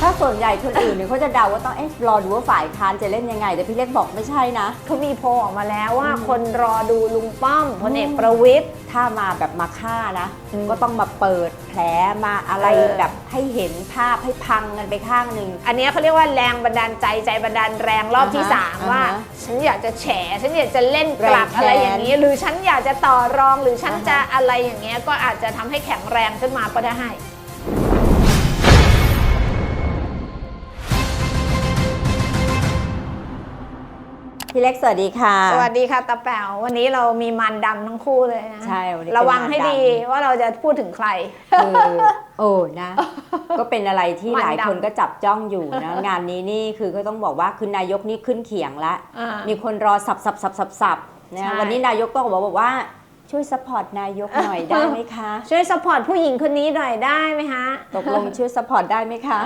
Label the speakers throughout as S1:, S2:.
S1: ถ้าส่วนใหญ่คนอื่นเนี่ยเขาจะเดาว่าต้องเอ๊ะรอดูว่าฝ่ายค้านจะเล่นยังไง แต่พี่เล็กบอกไม่ใช่นะ
S2: เขามีโพลออกมาแล้วว่า คนรอดูลุงป้อมพลเอกประวิตย
S1: ถ้ามาแบบมาฆ่านะ
S2: อืม
S1: ก็ต้องมาเปิดแผลมาอะไร
S2: เออ
S1: แบบให้เห็นภาพให้พังกันไปข้างหนึ่ง
S2: อันเนี้ยเขาเรียกว่าแรงบันดาลใจใจบันดาลแรงรอบที่
S1: อ่าฮะ
S2: สามว่า
S1: อ่าฮะ
S2: ฉันอยากจะแฉ ฉันอยากจะเล่นกลับ
S1: แรงแค้น
S2: อะไรอย่างนี้ หรือฉันอยากจะต่อรองหรือฉัน
S1: อ่าฮะ
S2: จะอะไรอย่างเงี้ยก็อาจจะทำให้แข็งแรงขึ้นมาก็ได้
S1: พี่เล็กสวัสดีค่ะ
S2: สวัสดีค่ะตาแป๋ววันนี้เรามีมันดำทั้งคู่เลยนะ
S1: ใช่วันนี้เป็น
S2: ระวังให้
S1: มันดำ
S2: ดีว่าเราจะพูดถึงใคร
S1: คือโอ้นะ ก็เป็นอะไรที่
S2: มัน
S1: หลาย
S2: ดำ
S1: คนก็จับจ้องอยู่นะ งานนี้นี่คือก็ต้องบอกว่าคือนายกนี่ขึ้นเขียงละ
S2: อ่า
S1: มีคนรอสับสับสับสับสับนะ
S2: ใช่
S1: วันนี้นายกต้องบอกบอกว่าช่วยสปอร์ตนายกหน่อยได้ไหมคะ
S2: ช่วยสปอร์ตผู้หญิงคนนี้หน่อยได้ไหมคะ
S1: ตกลงช่วยสปอร์ตได้ไหมคะ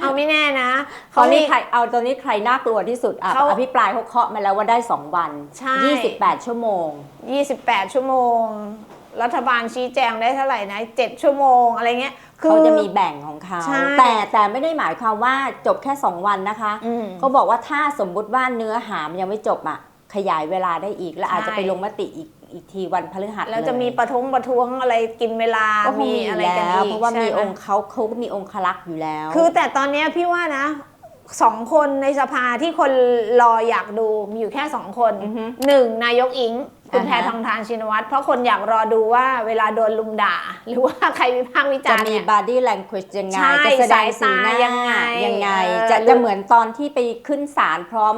S2: เอาไม่แน่นะ
S1: ตอนนี้
S2: มี
S1: ใครเอาตอนนี้ใครน่ากลัวที่สุดอะ
S2: เขา
S1: อภิปรายเขาเคาะมาแล้วว่าได้ 2 วัน
S2: ใช่
S1: 28 ชั่วโมง
S2: 28 ชั่วโมง รัฐบาลชี้แจงได้เท่าไหร่นะ7ชั่วโมงอะไรเงี้ย คือ
S1: เขาจะมีแบ่งของเขา
S2: ใช่
S1: แต่แต่ไม่ได้หมายความว่าจบแค่ 2 วันนะคะ
S2: อืม
S1: เขาบอกว่าถ้าสมมุติว่าเนื้อหามนยังไม่จบอะขยายเวลาได้อีกและ
S2: ใช่
S1: อาจจะไปลงมติอีก อีกทีวันพฤหัส
S2: แล้วจะ
S1: เย
S2: มีประท้วงประท้วงอะไรกินเวลา
S1: ก็คง
S2: มี
S1: มีอ
S2: อะไร
S1: ยู่
S2: กัน
S1: แล้ว
S2: อีก
S1: เพราะว่ามี
S2: ใช่ไห
S1: องค์เขาเขาก็มีองค์คลักษณ์อยู่แล้ว
S2: คือแต่ตอนเนี้ยพี่ว่านะสองคนในสภาที่คนรออยากดูมีอยู่แค่สองคน
S1: อือฮึ
S2: หนึ่งนายกอิง คุณ
S1: อ่าฮะ
S2: แพทองทานชินวัตรเพราะคนอยากรอดูว่าเวลาโดนลุมด่า หรือว่าใครวิพากษ์วิ
S1: จะ
S2: จารณ์
S1: มี
S2: เนี่ย
S1: body language ยังไง
S2: ใช่
S1: จะแสดงสีหน้า
S2: สายตายังไง
S1: ยังไง
S2: เออ
S1: จะจะเหมือนตอนที่ไปขึ้นศาลพร้อม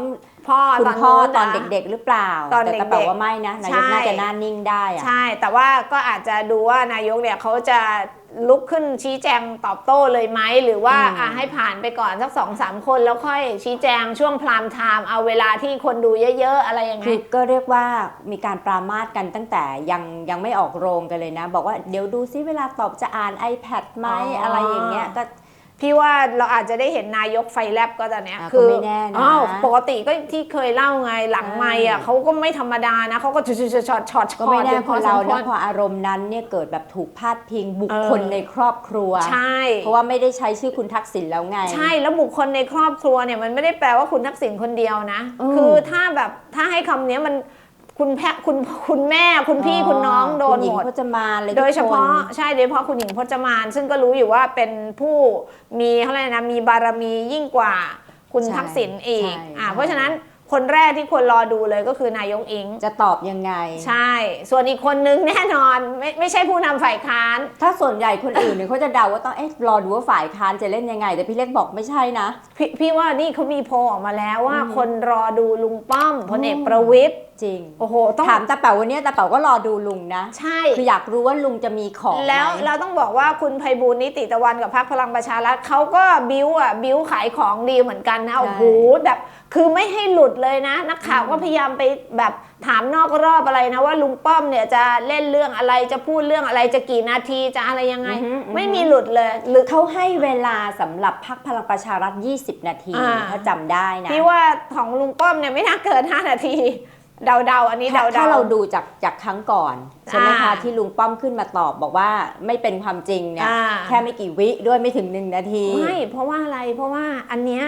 S2: พ่อ
S1: คุณ
S2: ตอน
S1: พ่อ
S2: นู้น
S1: ตอน
S2: นะ
S1: เด็กๆ หรือเปล่า
S2: ตอน
S1: แต่
S2: เด็กๆ
S1: แต่แบบว่าไม่นะนายก
S2: ใช่
S1: น่าจะหน้านิ่งได้อะ
S2: ใช่ แต่ว่าก็อาจจะดูว่านายกเนี่ยเขาจะลุกขึ้นชี้แจงตอบโต้เลยไหมหรือว่า
S1: อืม
S2: อะให้ผ่านไปก่อนสักสองสามคนแล้วค่อยชี้แจงช่วงพรามไทม์เอาเวลาที่คนดูเยอะ ๆ อะไรอย่าง
S1: คื
S2: เงี้
S1: อยก็เรียกว่ามีการปรามาสกันตั้งแต่ยังยังไม่ออกโรงกันเลยนะ บอกว่าเดี๋ยวดูซิเวลาตอบจะอ่าน iPad ไหม
S2: อ๋ออ
S1: อะไรอย่างเงี้ยก็
S2: พี่ว่าเราอาจจะได้เห็นนายกไฟแลบก็ตอนเนี้ย
S1: อะ
S2: คือ
S1: ก็ไม่แน่นะ
S2: อ้าวปกติก็ที่เคยเล่าไงหลังไม่อะ
S1: ใช่
S2: เขาก็ไม่ธรรมดานะเขาก็ช็อตช็อตช็อตช็อต
S1: ก็ไม่แน่
S2: อยู่
S1: คนเรา
S2: สมว
S1: นะพออารมณ์นั้นเนี่ยเกิดแบบถูกพาดพิงบุค
S2: เออ
S1: คลในครอบครัว
S2: ใช่
S1: เพราะว่าไม่ได้ใช้ชื่อคุณทักษิณแล้วไง
S2: ใช่แล้วบุคคลในครอบครัวเนี่ยมันไม่ได้แปลว่าคุณทักษิณคนเดียวนะ
S1: อืม
S2: คือถ้าแบบถ้าให้คำเนี้ยมัน คุณแพคุณคุณแม่คุณพี่คุณน้องโดน
S1: คุณหญิ
S2: ห
S1: ง
S2: มด
S1: พจมานเลย
S2: โดย
S1: ทุก
S2: เฉ
S1: คน
S2: พาะใช่โดยเฉพาะคุณหญิงพจมาน ซึ่งก็รู้อยู่ว่าเป็นผู้มีเขาเรียกอะไรนะมีบารมียิ่งกว่าคุณ
S1: ใช่
S2: ทักษิณอีก
S1: ใช่
S2: อ่า
S1: ใช่
S2: เพราะฉะนั้น คนแรกที่ควรรอดูเลยก็คือนายกอิง
S1: จะตอบยังไง
S2: ใช่ ส่วนอีกคนนึงแน่นอนไม่ไม่ใช่ผู้นำฝ่ายค้าน
S1: ถ้าส่วนใหญ่คนอื่นเนี่ยเขาจะเดาว่าต้องเอ๊ะรอดูว่าฝ่ายค้านจะเล่นยังไง แต่พี่เล็กบอกไม่ใช่นะ
S2: พพี่ว่านี่เขามีโพลออกมาแล้วว่า
S1: อืม
S2: คนรอดูลุงป้อมพลเอก
S1: อืม
S2: ประวิตย
S1: จริง
S2: โอ้โห ต้อง
S1: ถามตาเป๋าวันนี้ตาเป๋าก็รอดูลุงนะ
S2: ใช่
S1: คืออยากรู้ว่าลุงจะมีของไหม
S2: แล้วเราต้องบอกว่าคุณไพบูลย์นิติตะวันกับพรรคพลังประชารัฐเขาก็บิ้วอะบิ้วขายของดีเหมือนกันนะโอ้โหแบบ คือไม่ให้หลุดเลยนะ นักข่าวก็พยายามไปแบบถามนอกรอบอะไรนะว่าลุงป้อมเนี่ยจะเล่นเรื่องอะไรจะพูดเรื่องอะไรจะกี่นาทีจะอะไรยังไง
S1: อือฮึอือฮึ
S2: ไม่มีหลุดเลย หรือ
S1: เขาให้เวลาสำหรับพักพลังประชารัฐ 20 นาที
S2: อ่า
S1: ถ้าจำได้นะ
S2: พี่ว่าของลุงป้อมเนี่ยไม่น่าเกิน 5 นาทีเดาๆอันนี้
S1: ถ้า
S2: เดาๆ
S1: ถ้าเราดูจากจากครั้งก่อนใช่ไหม
S2: อ่า
S1: คะที่ลุงป้อมขึ้นมาตอบบอกว่าไม่เป็นความจริงเนี่ย
S2: อ่า
S1: แค่ไม่กี่วิด้วยไม่ถึงหนึ่งนาที
S2: ไม่เพราะว่าอะไรเพราะว่าอันเนี้ย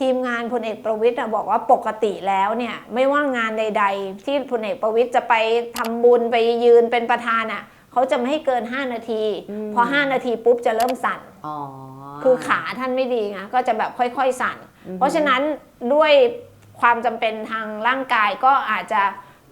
S2: ทีมงานพลเอกประวิตยอะบอกว่าปกติแล้วเนี่ย ไม่ว่างานใด ๆ ที่พลเอกประวิตยจะไปทำบุญไปยืนเป็นประธานอะเขาจะไม่ให้เกิน 5 นาที
S1: อืม
S2: พอ 5 นาทีปุ๊บจะเริ่มสั่น
S1: อ๋อ
S2: คือขาท่านไม่ดีไงก็จะแบบค่อย ๆ สั่น
S1: อือฮึ
S2: เพราะฉะนั้นด้วยความจำเป็นทางร่างกายก็อาจจะ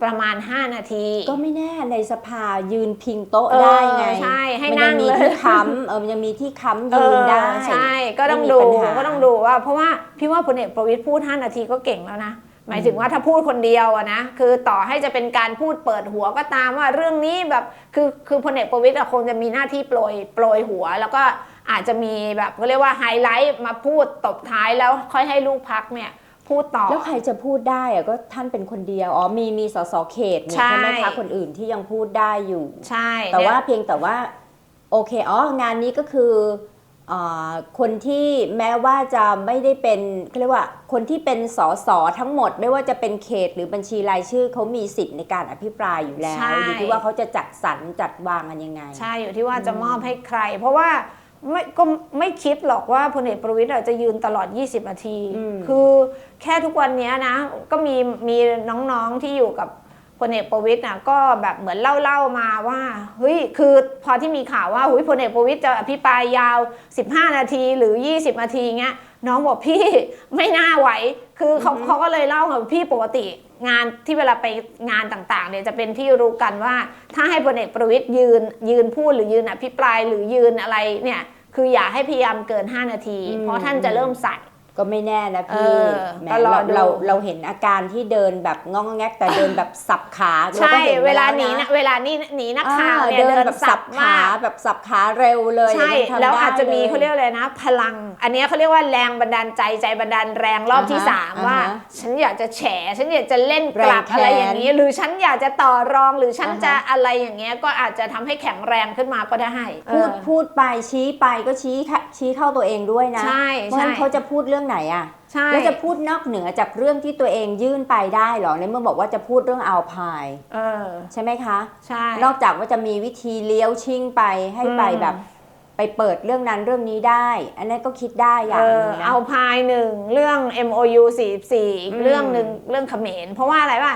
S2: ประมาณ 5 นาที
S1: ก็ไม่แน่ในสภายืนพิงโต๊ะ
S2: เออ
S1: ได้ไง
S2: ใช่ให้
S1: มั
S2: นั่
S1: ยัง
S2: ง
S1: มี
S2: เลย
S1: ที่ค้ำเออมันยังมีที่ค้ำ
S2: เอ
S1: ยืน
S2: อ
S1: ได้
S2: ใช่ก็ต้อง
S1: ไม่มี
S2: ดู
S1: ปัญหา
S2: ก็ต้องดูว่า เพราะว่าพี่ว่าพลเอกประวิตยพูด 5 นาทีก็เก่งแล้วนะหมายถึงว่าถ้าพูดคนเดียวอะนะคือต่อให้จะเป็นการพูดเปิดหัวก็ตามว่าเรื่องนี้แบบคือคือพลเอกประวิตยอะคงจะมีหน้าที่โปรยโปรยหัว แล้วก็อาจจะมีแบบเขาเรียกว่าไฮไลท์มาพูดตบท้ายแล้วค่อยให้ลูกพักเนี่ย พูดต่อ
S1: แล้วใครจะพูดได้อะก็ท่านเป็นคนเดียว อ๋อมีมีสสเขตนี่
S2: ใช่
S1: ใช่ไหมคะคนอื่นที่ยังพูดได้อยู่
S2: ใช่
S1: แต่ว่า
S2: เนี่ย
S1: เพียงแต่ว่า โอเคอ๋องานนี้ก็คืออ่าคนที่แม้ว่าจะไม่ได้เป็นเขาเรียกว่าคนที่เป็นสสทั้งหมด ไม่ว่าจะเป็นเขตหรือบัญชีรายชื่อเขามีสิทธิ์ในการอภิปรายอยู่แล้ว
S2: ใช่
S1: อยู่ที่ว่าเขาจะจัดสรรจัดวางกันยังไง
S2: ใช่อยู่ที่ว่าจะมอบให้ใคร เพราะว่า ไม่ก็ไม่คิดหรอกว่าพลเอกประวิตยอะจะยืนตลอด 20 นาที
S1: อืม
S2: คือแค่ทุกวันเนี้ยนะ ก็มีมีน้องๆที่อยู่กับพลเอกประวิตยนะก็แบบเหมือนเล่าเล่าๆมาว่าเฮ้ยคือพอที่มีข่าวว่าหุยพลเอกประวิตยจะอภิปรายยาว 15 นาทีหรือ 20 นาทีเงี้ยน้องบอกพี่ไม่น่าไหว คือเขาเขาก็เลยเล่ากับพี่ปกติงานที่เวลาไปงานต่างๆเนี่ยจะเป็นที่รู้กันว่า ถ้าให้พลเอกประวิตยยืนยืนพูดหรือยืนอภิปรายหรือยืนอะไรเนี่ย คืออย่าให้พยายามเกิน 5 นาที
S1: อืม
S2: เพราะท่านจะเริ่มสั่น
S1: ก็ไม่แน่นะ
S2: เอ
S1: พี่
S2: อ
S1: แหม
S2: ก็รอ
S1: เรา
S2: ดู
S1: เราเราเห็นอาการที่เดินแบบงองแงกแต่เดินแบบสับขาเรา
S2: ใช่
S1: ก็ห็น
S2: เวลา
S1: แะ
S2: หนีนะเวลานี่หนีนักข่าว
S1: อ่
S2: เนี่ยเดิน
S1: แบบ
S2: สั
S1: สั
S2: บบ
S1: ขา
S2: มาา
S1: กแบบสับขาเร็วเลย
S2: ใช่
S1: ยังทำ
S2: แล้ว
S1: ได้
S2: อาจจะมี
S1: ล
S2: เขาเรียกอะไรนะ พลัง อันเนี้ยเขาเรียกว่าแรงบันดาลใจใจบันดาลแรงรอบที่
S1: อ่าฮะ
S2: สามว่า
S1: อ่าฮะ
S2: ฉันอยากจะแฉฉันอยากจะเล่นกลับ
S1: แรงแค้น
S2: อะไรอย่างนี้ หรือฉันอยากจะต่อรองหรือฉัน
S1: อ่าฮะ
S2: จะอะไรอย่างเงี้ยก็อาจจะทำให้แข็งแรงขึ้นมาก็ได้
S1: พูด
S2: เออ
S1: พูดไปชี้ไปก็ชี้ค่ะชี้เข้าตัวเองด้วยนะ
S2: ใช่
S1: เพราะฉะนั้น
S2: ใช่
S1: เขาจะพูดเรื่องไหนอะ
S2: ใช่
S1: แล้วจะพูดนอกเหนือจากเรื่องที่ตัวเองยื่นไปได้เหรอในเมื่อบอกว่าจะพูดเรื่องอัลพาย
S2: เออ
S1: ใช่ไหมคะ
S2: ใช่
S1: นอกจากว่าจะมีวิธีเลี้ยวชิ่งไปให้ไป
S2: อืม
S1: แบบ ไปเปิดเรื่องนั้นเรื่องนี้ได้ อันนั้นก็คิดได้อย่า
S2: เอง
S1: ห
S2: อ
S1: นึงนะ
S2: เอาพายหนึ่งเรื่อง MOU 44อีก
S1: อืม
S2: เรื่องหนึ่งเรื่องเขมรเพราะว่าอะไรวะ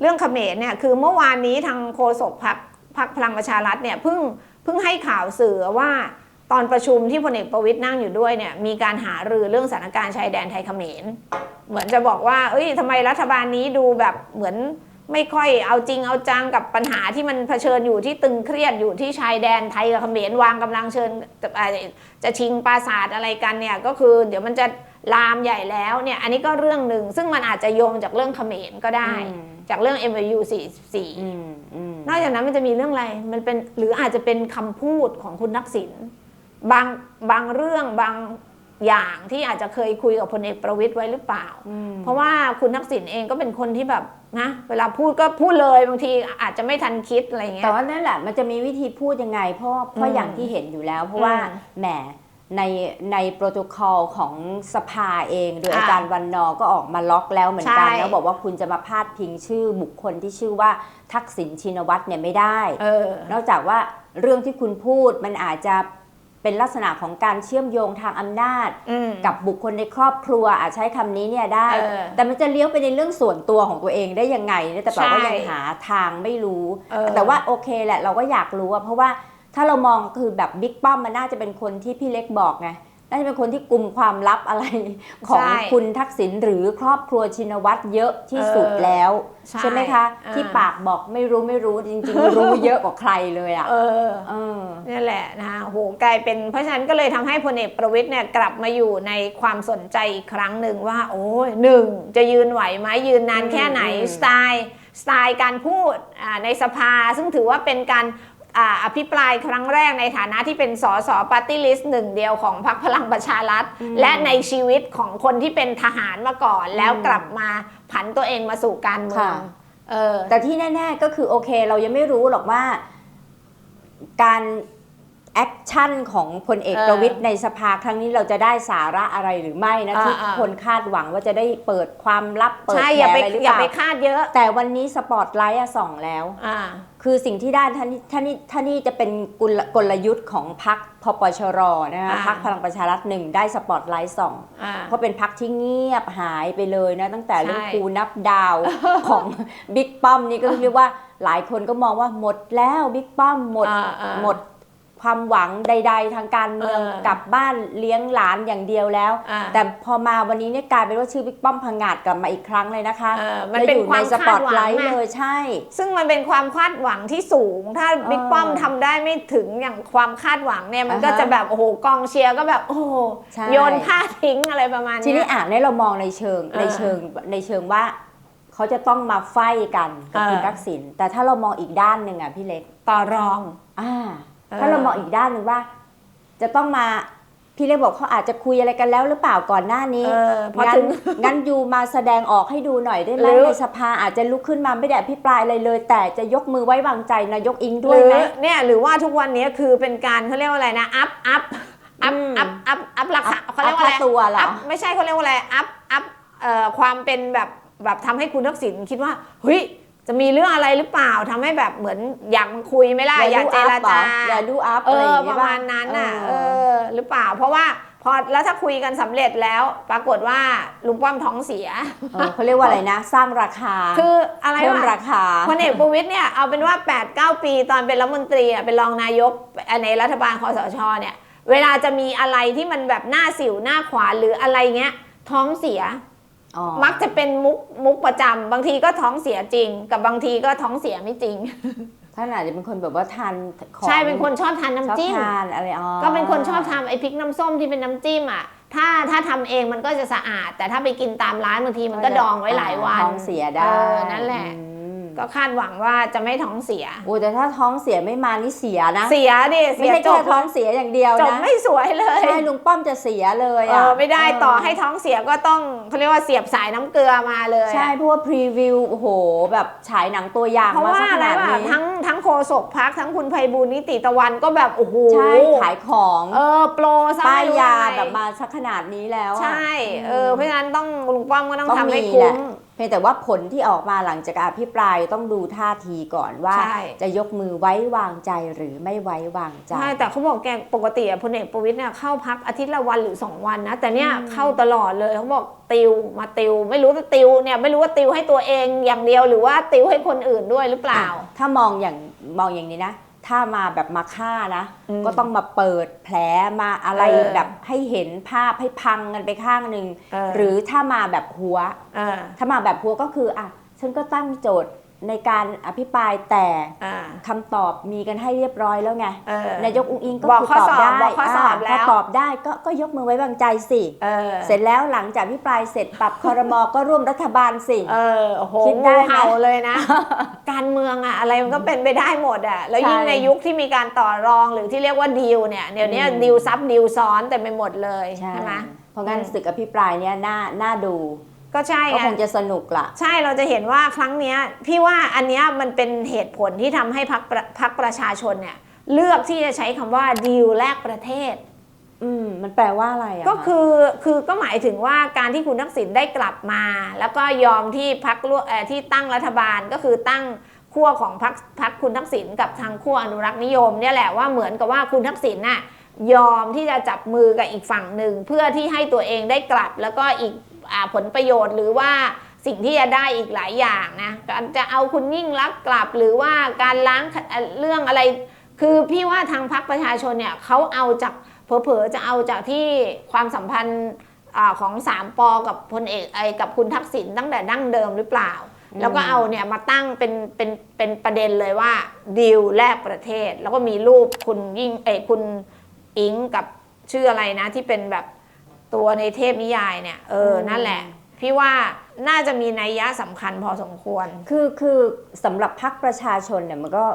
S2: เรื่องเขมรเนี่ยคือเมื่อวานนี้ทางโฆษกพักพักพลังประชารัฐเนี่ยเพิ่งเพิ่งให้ข่าวสื่อว่า ตอนประชุมที่พลเอกประวิตยนั่งอยู่ด้วยเนี่ยมีการหารือเรื่องสถานการณ์ชายแดนไทยเขมร เหมือนจะบอกว่า เอ้ยทำไมรัฐบาลนี้ดูแบบเหมือนไม่ค่อยเอาจริงเอาจังกับปัญหาที่มันเผชิญอยู่ที่ตึงเครียดอยู่ที่ชายแดนไทยกับเขมรวางกำลังเชิญเอ่อจะชิงปราสาทอะไรกันเนี่ยก็คือเดี๋ยวมันจะลามใหญ่แล้วเนี่ยอันนี้ก็เรื่องหนึ่งซึ่งมันอาจจะโยงจากเรื่องเขมรก็ได้
S1: อืม
S2: จากเรื่อง MOU 44
S1: อืมอืม
S2: นอกจากนั้นมันจะมีเรื่องอะไรมันเป็นหรืออาจจะเป็นคำพูดของคุณนักสิน บางบางเรื่องบางอย่างที่อาจจะเคยคุยกับพลเอกประวิตยไว้หรือเปล่า
S1: อืม
S2: เพราะว่าคุณทักษิณเองก็เป็นคนที่แบบนะเวลาพูดก็พูดเลยบางทีอาจจะไม่ทันคิดอะไรอย่างเงี้
S1: แต่
S2: ย
S1: ว่านั่นแหละมันจะมีวิธีพูดยังไง เพราะเพราะ
S2: อืม
S1: อย่างที่เห็นอยู่แล้ว เพราะว่า
S2: อืม
S1: แหมในในโปรโตคอลของสภาเอง โดย
S2: อะ
S1: อาจารย์วันนอร์ก็ออกมาล็อกแล้วเหมือนกัน
S2: ใช่
S1: แล้วบอกว่าคุณจะมาพาดพิงชื่อบุคคลที่ชื่อว่าทักษิณชินวัตรเนี่ยไม่ได้
S2: เออ
S1: นอกจากว่าเรื่องที่คุณพูดมันอาจจะ เป็นลักษณะของการเชื่อมโยงทางอำนาจ
S2: อืม
S1: กับบุคคลในครอบครัวอาจใช้คำนี้เนี่ยได้
S2: เออ
S1: แต่มันจะเลี้ยวไปในเรื่องส่วนตัวของตัวเองได้ยังไงเนี่ยแต่แบบว่า
S2: ใช่
S1: ยังหาทางไม่รู้
S2: เออ
S1: แต่ว่าโอเคแหละเราก็อยากรู้อะเพราะว่าถ้าเรามองคือแบบบิ๊กป้อมมันน่าจะเป็นคนที่พี่เล็กบอกไง น่าจะเป็นคนที่กลุ่มความลับอะไรของ
S2: ใช่
S1: คุณทักษิณหรือครอบครัวชินวัตรเยอะที่สุด
S2: เออ
S1: แล้ว
S2: ใช่
S1: ไหมคะ
S2: เออ
S1: ที่ปากบอกไม่รู้ไม่รู้จริง ๆ รู้เยอะกว่าใครเลยอะ
S2: เออ
S1: เออ
S2: นี่แหละนะโอ้โหกลายเป็นเพราะฉะนั้นก็เลยทำให้พลเอกประวิตยเนี่ยกลับมาอยู่ในความสนใจอีกครั้งหนึ่งว่า โอ้ยหนึ่งจะยืนไหวไหมยืนนานแค่ไหน
S1: อืม
S2: สไตล์สไตล์การพูดอ่าในสภาซึ่งถือว่าเป็นการ อ่าอภิปรายครั้งแรกในฐานะที่เป็นสสปาร์ตี้ลิสต์หนึ่งเดียวของพรรคพลังประชารัฐ และในชีวิตของคนที่เป็นทหารมาก่อน แล้วกลับมาผันตัวเองมาสู่การเมือง
S1: ค่ะ
S2: เออ
S1: แต่ที่แน่ ๆก็คือโอเค เรายังไม่รู้หรอกว่าการแอคชั่นของพลเอก
S2: เออ
S1: ประวิทย์ในสภาครั้งนี้เราจะได้สาระอะไรหรือไม่นะ
S2: อ่า
S1: ที่
S2: อ่า
S1: คนคาดหวังว่าจะได้เปิดความลับเปิด
S2: ใช่
S1: แผ
S2: อย่า
S1: ล
S2: ไป
S1: อะไรหรือ
S2: อ
S1: เป
S2: ย่า
S1: ล่า
S2: ไปคาดเยอะ
S1: แต่วันนี้สปอตไลท์อะส่องแล้ว
S2: อ่า
S1: คือสิ่งที่ได้ท่านท่านนี่ท่านนี่จะเป็นกลกลยุทธ์ของพรรคพปชรนะคะ
S2: อ่า
S1: พรรคพลังประชารัฐหนึ่งได้สปอตไลท์ส่อง
S2: อ่า
S1: เพราะเป็นพักที่เงียบหายไปเลยนะ ตั้งแต่เรื่อง
S2: ใช่
S1: ครูนับดาว ของบิ๊กป้อมนี่ก็เรียกว่าหลายคนก็มองว่าหมดแล้วบิ๊กป้อมหมด
S2: อ่าอ่า
S1: หมด ความหวังใด ๆ ทางการเมือง
S2: เออก
S1: ลับบ้านเลี้ยงหลานอย่างเดียวแล้ว
S2: อ่า
S1: แต่พอมาวันนี้เนี่ยกลายเป็นว่าชื่อบิ๊กป้อมพังงาดกลับมาอีกครั้งเลยนะคะ
S2: เออมัน
S1: และ
S2: เป็น
S1: อยู่
S2: ควา
S1: ใน
S2: ม
S1: สปอ
S2: คา
S1: ต
S2: ดหวั
S1: ไล
S2: ง
S1: ท์
S2: ไง
S1: เลยใช่
S2: ซึ่งมันเป็นความคาดหวังที่สูง ถ้า
S1: เออ
S2: บิ๊กป้อมทำได้ไม่ถึงอย่างความคาดหวังเนี่ยมันก็
S1: อ่าฮะ
S2: จะแบบโอ้โหกองเชียร์ก็แบบโอ้โห
S1: ใช่
S2: โยนผ้าทิ้งอะไรประมาณ
S1: ทีนี้
S2: เนี้ย
S1: อ่านให้เรามองในเชิง
S2: เออ
S1: ในเชิงในเชิงว่าเขาจะต้องมาไฟกันกับ
S2: เออ
S1: คุณทักษิณแต่ถ้าเรามองอีกด้านหนึ่งอะพี่เล็ก
S2: ต่อรอง
S1: อ่า
S2: เออ
S1: ถ้าเรามองอีกด้านหนึ่งว่า จะต้องมาพี่เล็กบอกเขาอาจจะคุยอะไรกันแล้วหรือเปล่าก่อนหน้านี้
S2: เออพอ
S1: งั้น
S2: ถึง
S1: งั้นยูมาแสดงออกให้ดูหน่อยได้ไหม
S2: หรือ
S1: ในสภาอาจจะลุกขึ้นมาไม่ได้อภิปรายอะไรเลย แต่จะยกมือไว้วางใจนายกอิง
S2: ห
S1: ด้วย
S2: รือ
S1: ไหม
S2: เนี่ยหรือว่าทุกวันนี้คือเป็นการเขาเรียกว่าอะไรนะอัพอัพอัพ
S1: อืม
S2: อัพอัพอัพราคา
S1: อัพ
S2: เขาเรียกว่าอะไร
S1: อัพค่าตัวเหรอ
S2: อัพไม่ใช่เขาเรียกว่าอะไรอัพอัพเอ่อความเป็นแบบแบบทำให้คุณทักษิณคิดว่าเฮ้ย จะมีเรื่องอะไรหรือเปล่าทำให้แบบเหมือนอยากมาคุยไหม่ล่ะอยากเจรจา
S1: อย่าดูอัพ
S2: เอ
S1: อะไรอ
S2: อย่างป
S1: งี้
S2: ระ
S1: ป่
S2: มาณนั้นน่ะ
S1: เอ
S2: เอ
S1: อ
S2: อหรือเปล่า เพราะว่าพอแล้วถ้าคุยกันสำเร็จแล้ว ปรากฏว่าลุงป้อมท้องเสีย
S1: เออเขาเรียกว่าอะไรนะ สร้างราคา
S2: คืออะไร
S1: เพิ่ม
S2: วะ
S1: ราคา
S2: พลเอกประวิตยเนี่ยเอาเป็นว่า8 9ปีตอนเป็นรัฐมนตรีอะเป็นรองนายกในรัฐบาลคอสชเนี่ย เวลาจะมีอะไรที่มันแบบหน้าสิวหน้าขวานหรืออะไรเงี้ยท้องเสีย
S1: อ๋อ
S2: มักจะเป็นมุกมุกประจำบางทีก็ท้องเสียจริง กับบางทีก็ท้องเสียไม่จริง
S1: ท่านอาจจะเป็นคนแบบว่าทานของ
S2: ใช่เป็นคนชอบทาน
S1: ชอบ
S2: น้ำจิ้ม
S1: ทานอะไรอ๋อ
S2: ก็เป็นคนชอบทำไอ้พริกน้ำส้มที่เป็นน้ำจิ้มอะถ้าถ้าทำเองมันก็จะสะอาด แต่ถ้าไปกินตามร้านบางทีมันก็ดองไว้หลายวัน
S1: ท้องเสียได้
S2: เออนั่นแหละ
S1: อืม
S2: ก็คาดหวังว่าจะไม่ท้องเสีย
S1: โอ้แต่ถ้าท้องเสียไม่มานี่เสียนะ
S2: เสียดิ
S1: ไม่
S2: เสีย
S1: ใช่
S2: จ
S1: แค่
S2: บ
S1: ท้องเสียอย่างเดียว
S2: จบ
S1: นะ
S2: ไม่สวยเลย
S1: ใช่ลุงป้อมจะเสียเลย
S2: เอ
S1: อะ
S2: อไม่ได้
S1: เต่
S2: อให้ท้องเสียก็ต้องเขาเรียกว่าเสียบสายน้ำเกลือมาเลย
S1: ใช่เพราะว่าพรีวิวโอ้โหแบบฉายหนังตัวอย่าง
S2: เพราะ
S1: มา
S2: ว่า
S1: สักข
S2: อะไร
S1: นาด
S2: วะ
S1: นี้
S2: ทั้งทั้งโฆษกพักทั้งคุณไพบูลย์นิติตะวันก็แบบโอ้โห
S1: ใช่ขายของ
S2: เออโปรซะ
S1: ป้าย
S2: ไม่รู้
S1: ยา
S2: อะไร
S1: แบบมาสักขนาดนี้แล้วอะ
S2: ใช่เออเพราะฉะนั้นต้องลุงป้อมก็ต้อง
S1: ต้อง
S2: ทำให้
S1: มีแห
S2: คุ้
S1: ละ
S2: ม
S1: เพียงแต่ว่าผลที่ออกมาหลังจากการอภิปรายต้องดูท่าทีก่อนว่า
S2: ใช่
S1: จะยกมือไว้วางใจหรือไม่ไว้วางใจ
S2: ใช่แต่เขาบอกแกปกติอะพลเอกประวิตยเนี่ยเข้าพักอาทิตย์ละวันหรือ 2 วันนะ แต่เนี่ยเข้าตลอดเลยเขาบอกติวมาติว ไม่รู้จะติวเนี่ยไม่รู้ว่าติวให้ตัวเองอย่างเดียวหรือว่าติวให้คนอื่นด้วยหรือเปล่า
S1: อะถ้ามองอย่างมองอย่างนี้นะ ถ้ามาแบบมาฆ่านะ
S2: อืม
S1: ก็ต้องมาเปิดแผลมาอะไร
S2: เออ
S1: แบบให้เห็นภาพให้พังกันไปข้างหนึ่ง
S2: เออ
S1: หรือถ้ามาแบบหัว
S2: เออ
S1: ถ้ามาแบบหัวก็คืออะฉันก็ตั้งโจทย์ ในการอภิปรายแต่
S2: อ่า
S1: คำตอบมีกันให้เรียบร้อยแล้วไง
S2: เออนา
S1: ยกอุ้งอิงก็
S2: บอก
S1: คือ
S2: ข้อ
S1: ตอบ
S2: สอบ
S1: ได้
S2: บอกข้อสอบาแล้ว
S1: พอตอบได้ก็ก็ยกมือไว้วางใจสิ
S2: เออ
S1: เสร็จแล้วหลังจากพิปรายเสร็จปรับคอรมอ ก็ร่วมรัฐบาลสิ
S2: เออโอ้โห
S1: คิดได้
S2: งู
S1: ไหม
S2: เห่าเลยนะ การเมืองอะอะไรมันก็เป็นไปได้หมดอะแล้วยิ่ง
S1: ใช่
S2: ในยุคที่มีการต่อรองหรือที่เรียกว่าดีลเนี่ยเดี๋ยวนี้
S1: อืม
S2: ดีลซับดีลซ้อนแต่ไปหมดเลย
S1: ใช่
S2: ใช่ไหม
S1: เพราะงั้น
S2: อืม
S1: ศึกอภิปรายเนี้ยน่าน่าดู
S2: ก็ใช่
S1: ก็
S2: ไง
S1: คงจะสนุกล่ะ
S2: ใช่เราจะเห็นว่าครั้งเนี้ยพี่ว่าอันเนี้ยมันเป็นเหตุผลที่ทำให้พักพักประชาชนเนี่ยเลือกที่จะใช้คำว่าดีลแลกประเทศ
S1: อืมมันแปลว่าอะไรอะ
S2: ก็คือคือก็หมายถึงว่าการที่คุณทักษิณได้กลับมา แล้วก็ยอมที่พักที่ตั้งรัฐบาลก็คือตั้งขั้วของพักพักคุณทักษิณกับทางขั้วอนุรักษ์นิยมเนี่ยแหละว่าเหมือนกับว่าคุณทักษิณน่ะ ยอมที่จะจับมือกับอีกฝั่งหนึ่ง เพื่อที่ให้ตัวเองได้กลับ แล้วก็อีกอาผลประโยชน์หรือว่าสิ่งที่จะได้อีกหลายอย่างนะการจะเอาคุณยิ่งรักษณ์กลับหรือว่าการล้างเรื่องอะไร คือพี่ว่าทางพรรคประชาชนเนี่ยเขาเอาจากเผลอๆจะเอาจากที่ความสัมพันธ์อาของสามปอกับพลเอกไอกับคุณทักษิณตั้งแต่ดั้งเดิมหรือเปล่า แล้วก็เอาเนี่ยมาตั้งเป็นเป็นเป็นประเด็นเลยว่าดีลแลกประเทศ แล้วก็มีรูปคุณยิ่งเอยคุณ อิงกับชื่ออะไรนะที่เป็นแบบตัวในเทพนิยายเนี่ย เออ นั่นแหละ พี่ว่าน่าจะมีนัยยะสำคัญพอสมควร
S1: คือคือสำหรับพรรคประชาชนเนี่ยมันก็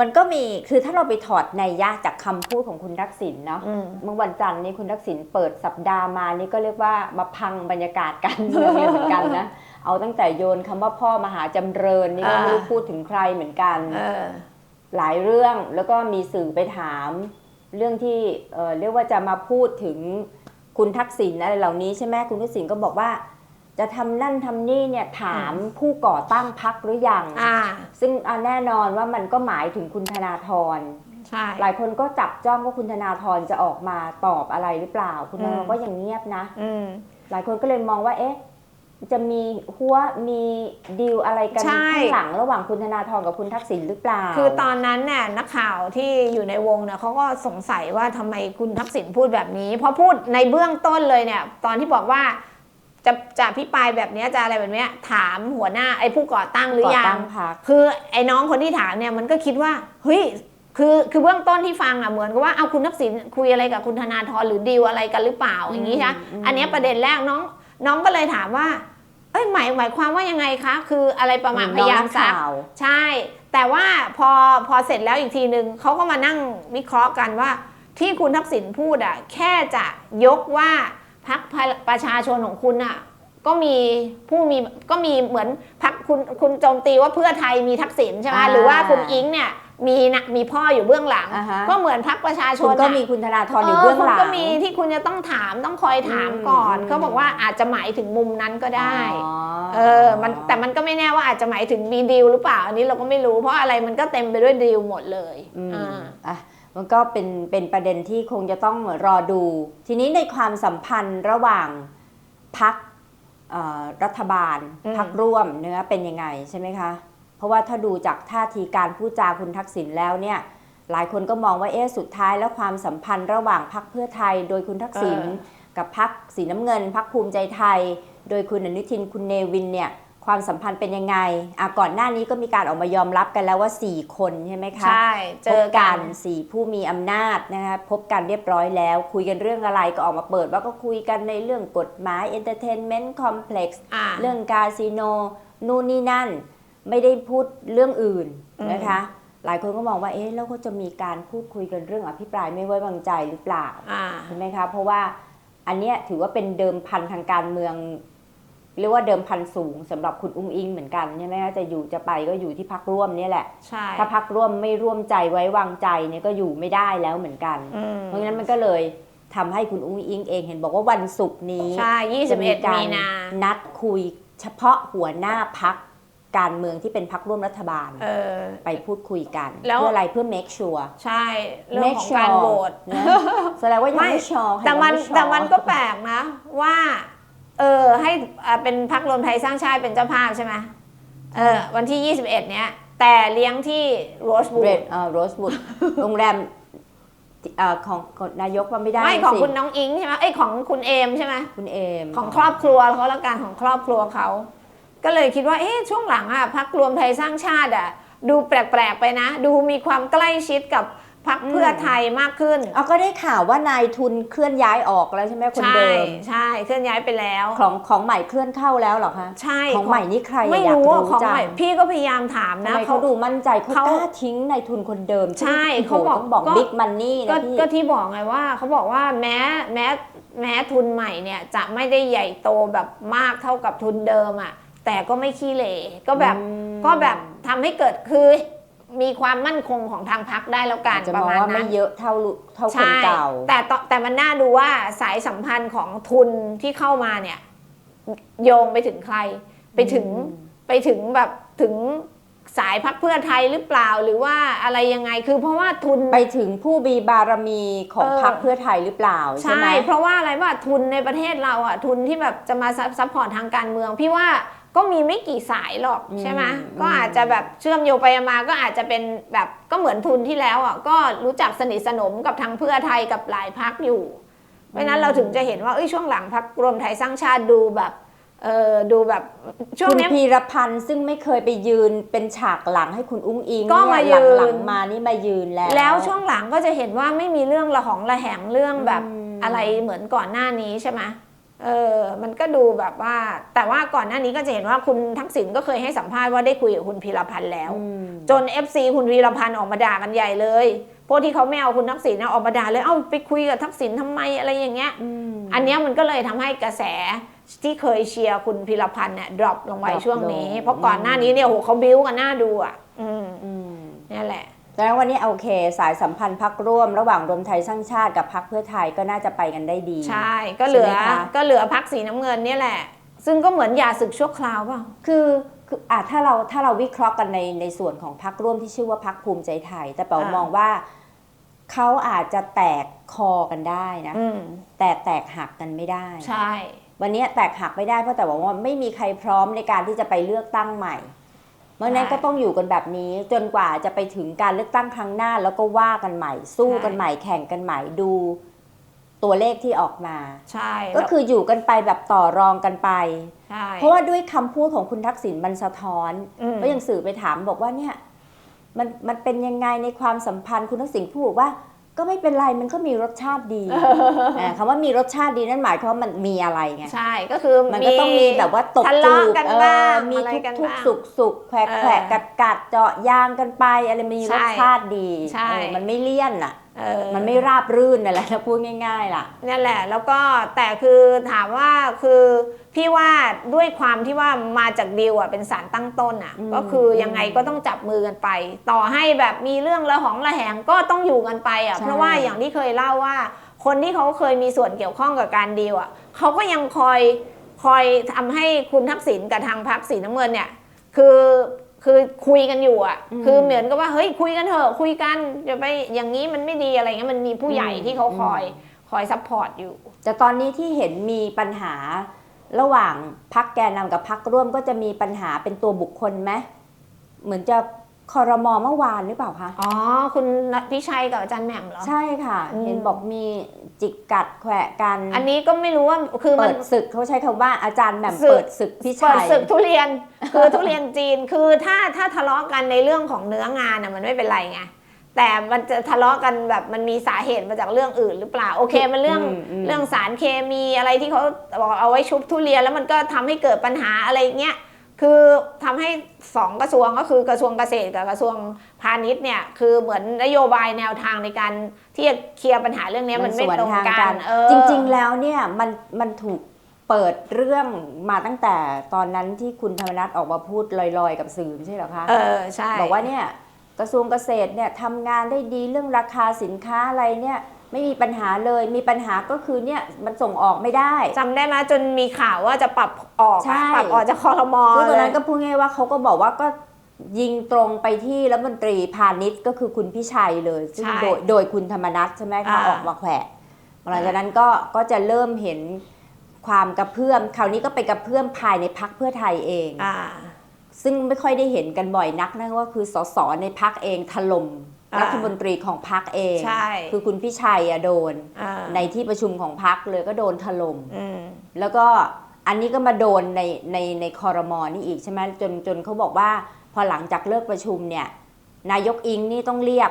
S1: มันก็มีคือถ้าเราไปถอดในยยะจากคำพูดของคุณทักษิณเนาะ
S2: อืม
S1: เมื่อวันจันทร์นี้คุณทักษิณเปิดสัปดาห์มานี่ก็เรียกว่ามาพังบรรยากาศการเมืองเลยเหมือนกันนะ เอาตั้งแต่โยนคำว่าพ่อมหาจำเริญนี่ก็ไม่รู้
S2: อ่า
S1: พูดถึงใครเหมือนกัน
S2: เออ
S1: หลายเรื่องแล้วก็มีสื่อไปถาม เรื่องที่เอ่อเรียกว่าจะมาพูดถึงคุณทักษิณอะไรเหล่านี้ใช่ไหมคุณทักษิณก็บอกว่า จะทำนั่นทำนี่เนี่ยถามผู้ก่อตั้งพักหรือยัง
S2: อ่า
S1: ซึ่งอะแน่นอนว่ามันก็หมายถึงคุณธนาธร
S2: ใช่
S1: หลายคนก็จับจ้องว่าคุณธนาธรจะออกมาตอบอะไรหรือเปล่า คุณธนาธ
S2: อื
S1: ร
S2: ม
S1: ก็ยังเงียบนะ
S2: อืม
S1: หลายคนก็เลยมองว่าเอ๊ะ จะมีหัวมีดีลอะไรกัน
S2: ใช่
S1: ข้างหลังระหว่างคุณธนาธรกับคุณทักษิณหรือเปล่า
S2: คือตอนนั้นเนี่ยนักข่าวที่อยู่ในวงเนี่ยเขาก็สงสัยว่าทำไมคุณทักษิณพูดแบบนี้ เพราะพูดในเบื้องต้นเลยเนี่ยตอนที่บอกว่าจะจะพิปรายแบบเนี้ยจะอะไรแบบเนี้ยถามหัวหน้าไอ้ผู้ก่อตั้งหรือ
S1: ก่อ
S2: ยั
S1: ตั้
S2: ง
S1: งพัก
S2: คือไอ้น้องคนที่ถามเนี่ยมันก็คิดว่าเฮ้ยคือคือเบื้องต้นที่ฟังอะเหมือนกับว่าเอาคุณทักษิณคุยอะไรกับคุณธนาธรหรือดีลอะไรกันหรือเปล่าอย่างนี้ใช่ไหม
S1: อืม
S2: อันเนี้ยประเด็นแรกน้องน้องก็เลยถามว่า เอ้ยหมายหมายความว่ายังไงคะ คืออะไรประมาณพยายามซัก
S1: ข่าว
S2: ใช่ แต่ว่าพอพอเสร็จแล้วอีกทีหนึ่งเขาก็มานั่งวิเคราะห์กันว่า ที่คุณทักษิณพูดอะแค่จะยกว่าพักประชาชนของคุณอะก็มีผู้มีก็มีเหมือนพักคุณคุณโจมตีว่าเพื่อไทยมีทักษิณใช่ไหม
S1: อ่า
S2: หรือว่าคุณอิงเนี่ย มีนะมีพ่ออยู่เบื้องหลัง
S1: อ่าฮะ
S2: ก็เหมือนพักประชาช
S1: คุ
S2: น
S1: ณก็
S2: น่ะ
S1: มีคุณธนาธรอยู่เบื้องหลัง
S2: คุณก็มีที่คุณจะต้องถามต้องคอยถาม
S1: อืม
S2: ก่อน
S1: อืม
S2: เขาบอกว่าอาจจะหมายถึงมุมนั้นก็ได้
S1: อ๋อ
S2: เออ มันแต่มันก็ไม่แน่ว่าอาจจะหมายถึงมีดีลหรือเปล่า อันนี้เราก็ไม่รู้เพราะอะไรมันก็เต็มไปด้วยดีลหมดเลย
S1: อืม
S2: อ่า
S1: อะมันก็เป็นเป็นประเด็นที่คงจะต้องรอดู ทีนี้ในความสัมพันธ์ระหว่างพักรัฐบาล
S2: อืม
S1: พักร่วมเนื้อเป็นยังไงใช่ไหมคะ เพราะว่าถ้าดูจากท่าทีการพูดจาคุณทักษิณแล้วเนี่ยหลายคนก็มองว่าเอ๊ะสุดท้ายแล้วความสัมพันธ์ระหว่างพักเพื่อไทย โดยคุณทักษิณกับพักสีน้ำเงินพักภูมิใจไทย โดยคุณอนุทินคุณเนวินเนี่ยความสัมพันธ์เป็นยังไงอะก่อนหน้านี้ก็มีการออกมายอมรับกันแล้วว่า 4 คนใช่ไหมคะ
S2: ใช่ เจ
S1: พ
S2: อบกั
S1: กันนสี่ผู้มีอำนาจนะคะพบกันเรียบร้อยแล้ว คุยกันเรื่องอะไรก็ออกมาเปิด ว่าก็คุยกันในเรื่องกฎหมาย Entertainment Complex
S2: อ่า
S1: เรื่องคาสิโนนู่นนี่นั่น ไม่ได้พูดเรื่องอื่น
S2: อืม
S1: นะคะ หลายคนก็มองว่าเอ๊ะแล้วก็จะมีการพูดคุยกันเรื่องอภิปรายไม่ไว้วางใจหรือเปล่า
S2: อ่า
S1: ใช่ไหมคะเพราะว่าอันเนี้ยถือว่าเป็นเดิมพันทางการเมือง เรียกว่าเดิมพันสูงสำหรับคุณอุ้งอิงเหมือนกันใช่ไหมคะจะอยู่จะไปก็อยู่ที่พักร่วมเนี่ยแหละ
S2: ใช่
S1: ถ้าพักร่วมไม่ร่วมใจไว้วางใจเนี่ยก็อยู่ไม่ได้แล้วเหมือนกัน
S2: อืม
S1: เพราะฉะนั้นมันก็เลยทำให้คุณอุ้งอิงเองเห็นบอกว่าวันศุกร์นี้
S2: ใช่
S1: จะมี
S2: 21
S1: กา
S2: มี
S1: ร
S2: นา
S1: นัดคุยเฉพาะหัวหน้าพัก การเมืองที่เป็นพักร่วมรัฐบาล
S2: เออ
S1: ไปพูดคุยกัน
S2: แล้ว
S1: เพื่ออะไรเพื่อ make sure
S2: ใช่ เรื่อง
S1: make
S2: ของ
S1: sure
S2: การโหวต
S1: นะแสดงว่ายัง
S2: ไม่
S1: ไม่ชอ
S2: แต่มัน
S1: ยังไแต่
S2: มันก็แปลกนะว่า เออให้อ่าเป็นพักรวมไทยสร้างชาติเป็นเจ้าภาพใช่ไหมเออวันที่ 21 เนี้ย แต่เลี้ยงที่โรสบู
S1: เร
S2: ด
S1: ดเอ่อโรสบุดโรงแรมเอ่อของของนายกว่าไม่ได้
S2: ไม่ของ
S1: สิ
S2: คุณน้องอิงใช่ไหมเอ้ยของคุณเอมใช่ไหม
S1: คุณเอม
S2: ของครอบครัวเขาละกันของครอบครัวเขา ก็เลยคิดว่าเอ๊ะช่วงหลังอะพักรวมไทยสร้างชาติอะดูแปลกๆไปนะ ดูมีความใกล้ชิดกับพักเพื่อไทยมากขึ้น
S1: เอาก็ได้ข่าวว่านายทุนเคลื่อนย้ายออกแล้วใช่ไหมคน
S2: ใช่
S1: เดิม
S2: ใช่เคลื่อนย้ายไปแล้ว
S1: ของของใหม่เคลื่อนเข้าแล้วเหรอคะ
S2: ใช่
S1: ของใหม่นี่ใครอะ
S2: ไม่
S1: อยาก
S2: รู้อะของ
S1: จั
S2: ใหม่พี่ก็พยายามถาม
S1: ทำ
S2: นะ
S1: ไมเขาดูมั่นใจเขา
S2: เขา
S1: กล้าทิ้งนายทุนคนเดิม
S2: ใช่
S1: ที่
S2: เขาบอก
S1: ต้องบอก
S2: ก็
S1: บิ๊กมันนี่
S2: ก็
S1: นะพี่
S2: ก็ที่บอกไงว่าเขาบอกว่าแม้แม้แม้ทุนใหม่เนี่ยจะไม่ได้ใหญ่โตแบบมากเท่ากับทุนเดิมอะ่ะ แต่ก็ไม่ขี้เหร่ก็แบบ
S1: อืม
S2: ก็แบบทำให้เกิดคือมีความมั่นคงของทางพักได้แล้วกัน
S1: จะ
S2: ป
S1: ม
S2: ระ
S1: อง
S2: มาณ
S1: ว่า
S2: นั้
S1: ไม่
S2: น
S1: เยอะเท่าลุเท่าคน
S2: ใช่
S1: เก่า
S2: แต่ต่อแต่มันน่าดูว่าสายสัมพันธ์ของทุนที่เข้ามาเนี่ย โยงไปถึงใคร ไปถึง
S1: อืม
S2: ไปถึงแบบถึงสายพักเพื่อไทยหรือเปล่าหรือว่าอะไรยังไงคือเพราะว่าทุน
S1: ไปถึงผู้มีบารมีของ
S2: เออ
S1: พรรคเพื่อไทยหรือเปล่าใช่
S2: ใช่
S1: ไหม
S2: เพราะว่าอะไรว่าทุนในประเทศเราอะทุนที่แบบจะมาซัพซัพพอร์ตทางการเมือง พี่ว่า ก็มีไม่กี่สายหรอก
S1: อืม
S2: ใช่ไหม
S1: อืม
S2: ก็อาจจะแบบเชื่อมโยงไปมาก็อาจจะเป็นแบบก็เหมือนทุนที่แล้วอะก็รู้จักสนิทสนมกับทางเพื่อไทยกับหลายพักอยู่เพราะฉะนั้นเราถึงจะเห็นว่าเอ้ยช่วงหลังพักรวมไทยสร้างชาติดูแบบเออดูแบบช่วง
S1: คุณ
S2: เนี้ย
S1: พีรพันธ์ซึ่งไม่เคยไปยืนเป็นฉากหลังให้คุณอุ้งอิง
S2: ก็มา
S1: เนี่
S2: ยืน
S1: หลังๆมานี่มายืนแล้ว
S2: แล้วช่วงหลังก็จะเห็นว่าไม่มีเรื่องระหองระแหงเรื่องแบบ
S1: อืม
S2: อะไรเหมือนก่อนหน้านี้ใช่ไหม เออมันก็ดูแบบว่า แต่ว่าก่อนหน้านี้ก็จะเห็นว่าคุณทักษิณก็เคยให้สัมภาษณ์ว่าได้คุยกับคุณพีรพันธ์แล้ว
S1: อืม
S2: จน FC คุณพีรพันธ์ออกมาด่ากันใหญ่เลยพวกที่เขาไม่เอาคุณทักษิณนะออกมาด่าเลยเอ้าไปคุยกับทักษิณทำไมอะไรอย่างเงี้ย
S1: อืม
S2: อันเนี้ยมันก็เลยทำให้กระแสที่เคยเชียร์คุณพีรพันธ์เนี่ยดรอปลงไป
S1: drop
S2: ช่วงนี้
S1: ลง
S2: เพราะก่อนหน้านี้เนี่ยโหเขาบิ้วกันหน้าดูอะ อืม
S1: อืม
S2: นี่แหละ
S1: แล้ววันนี้โอเค สายสัมพันธ์พักร่วม ระหว่างรวมไทยสร้างชาติกับพักเพื่อไทยก็น่าจะไปกันได้ดี
S2: ใช่ ก็เหลือ
S1: ใช่ไหมคะ
S2: ก็เหลือพักสีน้ำเงินเนี่ยแหละ ซึ่งก็เหมือนยาศึกชั่วคราวเปล่า
S1: คือคืออะถ้าเราถ้าเราวิเคราะห์กันในในส่วนของพักร่วมที่ชื่อว่าพักภูมิใจไทย แต่เป๋า
S2: อ่าม
S1: มองว่าเขาอาจจะแตกคอกันได้นะ
S2: อืม
S1: แต่แตกหักกันไม่ได้
S2: ใช่
S1: วันนี้แตกหักไม่ได้เพราะแต่บอกว่าไม่มีใครพร้อมในการที่จะไปเลือกตั้งใหม่ เพราะฉะนั้นก็ต้องอยู่กันแบบนี้จนกว่าจะไปถึงการเลือกตั้งครั้งหน้าแล้วก็ว่ากันใหม่ สู้กันใหม่แข่งกันใหม่ดูตัวเลขที่ออกมา
S2: ใช่
S1: ก็คืออยู่กันไปแบบต่อรองกันไป
S2: ใช่
S1: เพราะว่าด้วยคำพูดของคุณทักษิณมันสะท้อน
S2: อืม
S1: ก็ยังสื่อไปถามบอกว่าเนี่ยมันมันเป็นยังไงในความสัมพันธ์คุณทักษิณพูดบอกว่า ก็ไม่เป็นไรมันก็มีรสชาติดีอ่าคำว่ามีรสชาติดีนั่นหมายความว่ามันมีอะไรไง
S2: ใช่ก็คือ
S1: มันก็ต้องมีแบบว่าตบ
S2: ทะ
S1: จู
S2: เลาะ
S1: บ
S2: กัน
S1: เอ
S2: บ้า
S1: องมี
S2: อะไร
S1: ทุก
S2: กัน
S1: ทุก
S2: บ้าง
S1: สุขสุขแขวะ
S2: เออ
S1: แขวะกัดกัดเจาะยางกันไปอะไรมันมี
S2: ใช่
S1: รสชาติดี
S2: ใช่
S1: เออมันไม่เลี่ยนอะ
S2: เออ
S1: มันไม่ราบรื่นนั่นแหละถ้าพูดง่าย ๆ ล่ะ
S2: นั่นแหละแล้วก็แต่คือถามว่าคือพี่ว่าด้วยความที่ว่ามาจากดีลอะเป็นสารตั้งต้นอะ
S1: อืม
S2: ก็คือยังไงก็ต้องจับมือกันไป ต่อให้แบบมีเรื่องระหองระแหงก็ต้องอยู่กันไปอะ
S1: ใช่
S2: เพราะว่าอย่างที่เคยเล่าว่า คนที่เขาเคยมีส่วนเกี่ยวข้องกับการดีลอะเขาก็ยังคอยคอยทำให้คุณทักษิณกับทางพรรคสีน้ำเงินเนี่ยคือ คือคุยกันอยู่อะ
S1: อืม
S2: คือเหมือนกับว่าเฮ้ยคุยกันเถอะคุยกันอย่าไปอย่างนี้มันไม่ดีอะไรเงี้ยมันมีผู้ใหญ่
S1: อืม
S2: ที่เขาคอย
S1: อื
S2: คอยซัพพอร์ตอยู่
S1: แต่ตอนนี้ที่เห็นมีปัญหาระหว่างพักแกนนำกับพักร่วมก็จะมีปัญหาเป็นตัวบุคคลไหมเหมือนจะ คอรมอเมื่อวานหรือเปล่าคะ
S2: อ๋อ คุณพิชัยกับอาจารย์แหม่มเหรอ
S1: ใช่ค่ะ
S2: อืม
S1: เห็นบอกมีจิกกัดแขวะกัน
S2: อันนี้ก็ไม่รู้ว่าคือมั
S1: เปิ
S2: น
S1: ดศึกเขาใช้คำว่าอาจารย์แหม่ม
S2: ศึก
S1: เปิดศึกพี่
S2: เปิ
S1: ชั
S2: ด
S1: ย
S2: ศึกทุเรียน คือทุเรียนจีนคือถ้าถ้าทะเลาะกันในเรื่องของเนื้องานอะมันไม่เป็นไรไงแต่มันจะทะเลาะกันแบบมันมีสาเหตุมาจากเรื่องอื่นหรือเปล่าโอเคมันเรื่อง
S1: อืมอืม
S2: เรื่องสารเคมีอะไรที่เขาบอกเอาไว้ชุบทุเรียนแล้วมันก็ทำให้เกิดปัญหาอะไรเงี้ย คือทำให้สองกระทรวงก็คือกระทรวงเกษตรกับกระทรวงพาณิชย์เนี่ยคือเหมือนนโยบายแนวทางในการที่จะเคลียร์ปัญหาเรื่องเนี้ยมันไม่
S1: สวน
S2: ตรง
S1: ทาง
S2: กั
S1: กันน
S2: เออ
S1: จริง ๆ แล้วเนี่ยมันมันถูกเปิดเรื่องมาตั้งแต่ตอนนั้นที่คุณธรรมนัฐออกมาพูดลอยๆ กับสื่อไม่ใช่เหรอคะ
S2: เออใช่
S1: บอกว่าเนี่ยกระทรวงเกษตรเนี่ยทำงานได้ดีเรื่องราคาสินค้าอะไรเนี่ย ไม่มีปัญหาเลยมีปัญหาก็คือเนี่ยมันส่งออกไม่ได้
S2: จำได้ไหมจนมีข่าวว่าจะปรับออก
S1: ใช่
S2: อะปรับออกจากคอรมอ
S1: ซึ่งตอน
S2: เล
S1: นั้
S2: ย
S1: นก็พูดง่ายๆว่าเขาก็บอกว่าก็ยิงตรงไปที่รัฐมนตรีพาณิชย์ก็คือคุณพิชัยเลย ซึ่ง
S2: ใช่
S1: โดยโดยคุณธรรมนัฐใช่ไหมคะ
S2: อ่า
S1: ออกมาแขวะหลังจากนั้นก็ก็จะเริ่มเห็นความกระเพื่อมคราวนี้ก็ไปกระเพื่อมภายในพักเพื่อไทยเอง
S2: อ่า
S1: ซึ่งไม่ค่อยได้เห็นกันบ่อยนักนั่นก็คือสสในพักเองถล่ม
S2: อ่า
S1: รัฐมนตรีของพักเอง
S2: ใช่
S1: คือคุณพิชัยอะโดน
S2: อ่า
S1: ในที่ประชุมของพักเลยก็โดนถล่ม
S2: อืม
S1: แล้วก็อันนี้ก็มาโดนในในในคอรมอนี่อีกใช่ไหมจนจนเขาบอกว่าพอหลังจากเลิกประชุมเนี่ย นายกอิงนี่ต้องเรียก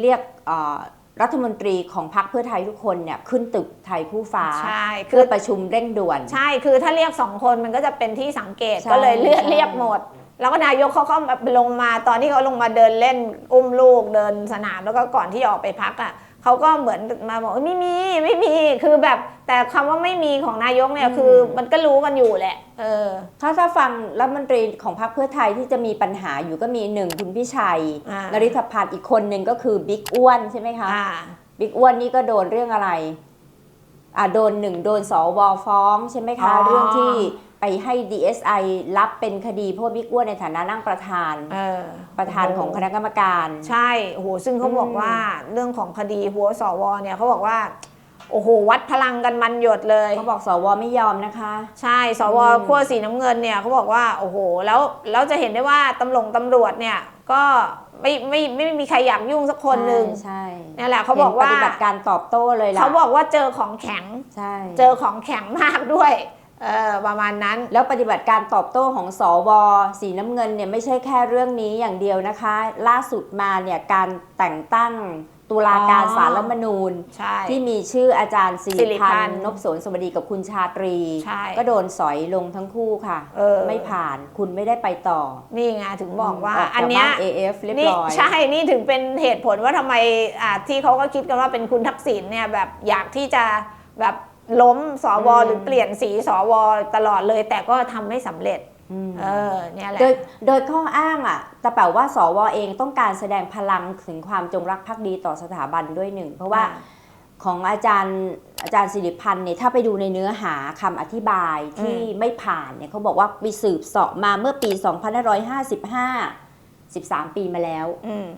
S1: เรียกเอ่อรัฐมนตรีของพรรคเพื่อไทยทุกคนเนี่ยขึ้นตึกไทยคู่ฟ้า
S2: ใช่คื
S1: เพื่
S2: อ
S1: อประชุมเร่งด่วน
S2: ใช่คือถ้าเรียกสองคนมันก็จะเป็นที่สังเกต
S1: ใช่
S2: ก็เลยเลือก
S1: ใช่
S2: เรียกหมด แล้วก็นายกเขาก็ลงมาตอนที่เขาลงมาเดินเล่นอุ้มลูกเดินสนามแล้วก็ก่อนที่จะออกไปพักอะเขาก็เหมือนมาบอกว่าไม่มีไม่มีคือแบบแต่คำว่าไม่มีของนายกเนี่ยคือมันก็รู้กันอยู่แหละ เออ
S1: ถ้าถ้าฟังรัฐมนตรีของพรรคเพื่อไทยที่จะมีปัญหาอยู่ก็มีหนึ่งคุณพิชัย
S2: อ่าน
S1: ริธพันธ์อีกคนหนึ่งก็คือบิ๊กอ้วนใช่ไหมคะ
S2: อ่า
S1: บิ๊กอ้วนนี่ก็โดนเรื่องอะไรอ่าโดนหนึ่งโดนสวฟ้องใช่ไหมคะ
S2: อ๋อ
S1: เรื่องที่ ไปให้ DSI รับเป็นคดีเพราะว่าบิ๊กอ้วนในฐานะนั่งประธาน
S2: เออ
S1: ประธานของคณะกรรมการ
S2: ใช่โอ้โหซึ่งเขาบอก
S1: อืม
S2: ว่าเรื่องของคดีหัวสวเนี่ยเขาบอกว่า โอ้โห วัดพลังกันมันหยดเลย
S1: เขาบอกสวไม่ยอมนะคะ
S2: ใช่ สว
S1: อืม
S2: ขั้วสีน้ำเงินเนี่ยเขาบอกว่า โอ้โห แล้วแล้วจะเห็นได้ว่าตำรวจตำรวจเนี่ย ก็ไม่ไม่ไม่ไม่มีใครอยากยุ่งสักคนหนึ่ง
S1: ใช่
S2: นี่แหละเขาบอกว่า
S1: ห็นปฏิบัติการตอบโต้เลยล่ะ
S2: เขาบอกว่าเจอของแข็ง
S1: ใช่
S2: เจอของแข็งมากด้วย เออประมาณนั้น
S1: แล้วปฏิบัติการตอบโต้ของสวสีน้ำเงินเนี่ยไม่ใช่แค่เรื่องนี้อย่างเดียวนะคะ ล่าสุดมาเนี่ยการแต่งตั้งตุลาการ
S2: อ๋อ
S1: ศาลรัฐธรรมนูญ
S2: ใช่
S1: ที่มีชื่ออาจารย์สิ
S2: สิริ
S1: ริ
S2: พั
S1: พั
S2: น
S1: น
S2: ธ์
S1: ธ์นพสนสวัสดีกับคุณชาตรี
S2: ใช่
S1: ก็โดนสอยลงทั้งคู่ค่ะ
S2: เออ
S1: ไม่ผ่านคุณไม่ได้ไปต่อ
S2: นี่ไงถึงบอกว่า
S1: ออกจาก
S2: อันเนี้ย
S1: บ้าน AF เรียบ
S2: นี่
S1: ร้อย
S2: ใช่ นี่ถึงเป็นเหตุผลว่าทำไมอ่าที่เขาก็คิดกันว่าเป็นคุณทักษิณเนี่ยแบบอยากที่จะแบบ ล้มสว
S1: อืม
S2: หรือเปลี่ยนสีสวตลอดเลย แต่ก็ทำไม่สำเร็จ
S1: อืม
S2: เออเนี่ยแหละ
S1: โดยโดยข้ออ้างอะแต่แปลว่าสวเองต้องการแสดงพลังถึงความจงรักภักดีต่อสถาบันด้วยหนึ่ง เพราะว่า
S2: อ่า
S1: ของอาจารย์อาจารย์สิริพันธ์เนี่ยถ้าไปดูในเนื้อหาคำอธิบายที่ไม่ผ่านเนี่ยเขาบอกว่าไปสืบเสอบมาเมื่อปี 2555 13 ปีมาแล้ว
S2: อืม